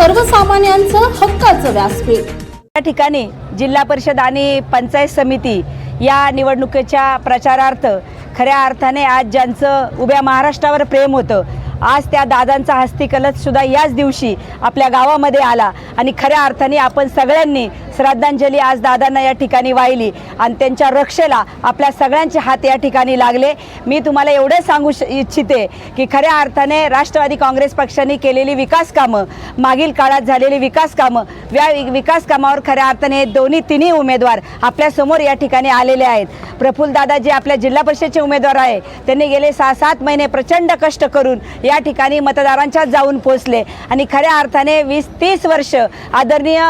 सर्वसामान्यांचं हक्काचं व्यासपीठ. या ठिकाणी जिल्हा परिषद आणि पंचायत समिती या निवडणुकीच्या प्रचारार्थ खऱ्या अर्थाने आज ज्यांचं उभ्या महाराष्ट्रावर प्रेम होतं आज त्या दादांचा हस्तिकलश सुद्धा याच दिवशी आपल्या गावामध्ये आला. आणि खऱ्या अर्थाने आपण सगळ्यांनी श्रद्धांजली आज दादांना या ठिकाणी वाहिली. आणि त्यांच्या रक्षेला आपल्या सगळ्यांचे हात या ठिकाणी लागले. मी तुम्हाला एवढे सांगू श इच्छिते की खऱ्या अर्थाने राष्ट्रवादी काँग्रेस पक्षाने केलेली विकास कामं मागील काळात झालेली विकास कामं या विकास कामावर खऱ्या अर्थाने हे दोन्ही तिन्ही उमेदवार आपल्यासमोर या ठिकाणी आलेले आहेत. प्रफुल्ल दादा जे आपल्या जिल्हा परिषदेचे उमेदवार आहे त्यांनी गेले सहा सात महिने प्रचंड कष्ट करून या ठिकाणी मतदारांच्याच जाऊन पोचले. आणि खऱ्या अर्थाने वीस तीस वर्ष आदरणीय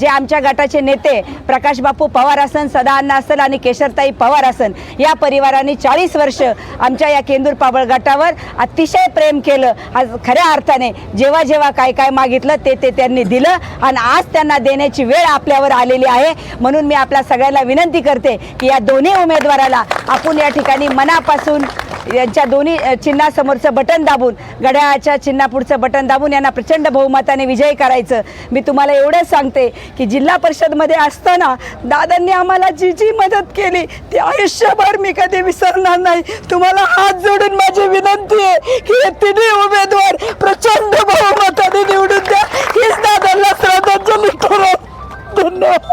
जे आमच्या गटाचे नेते प्रकाश बापू पवार असन सदा अण्णा आणि केशरताई पवार असन या परिवाराने चाळीस वर्ष आमच्या या केंदूर पाबळ गटावर अतिशय प्रेम केलं. आज खऱ्या अर्थाने जेव्हा जेव्हा काय काय मागितलं ते ते त्यांनी दिलं आणि आज त्यांना देण्याची वेळ आपल्यावर आलेली आहे. म्हणून मी आपल्या सगळ्यांना विनंती करते की या दोन्ही उमेदवाराला आपण या ठिकाणी मनापासून यांच्या दोन्ही चिन्हासमोरचं बटन दाबून घड्याळाच्या चिन्हापुढचं बटन दाबून यांना प्रचंड बहुमताने विजयी करायचं. मी तुम्हाला एवढंच सांगते की जिल्हा परिषदमध्ये असताना दादांनी आम्हाला जी जी मदत केली ती आयुष्यभर मी कधी विसरणार नाही. तुम्हाला हात जोडून माझी विनंती आहे की हे तिन्ही उमेदवार प्रचंड बहुमताने निवडून द्या. हीच दादांना श्रद्धांजली करा धन्यवाद.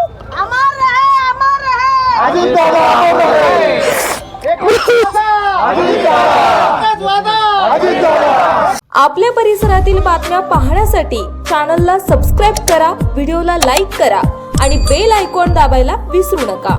आपल्या परिसरातील बातम्या पाहण्यासाठी चॅनलला सबस्क्राईब करा व्हिडिओला लाईक करा आणि बेल आयकॉन दाबायला विसरू नका.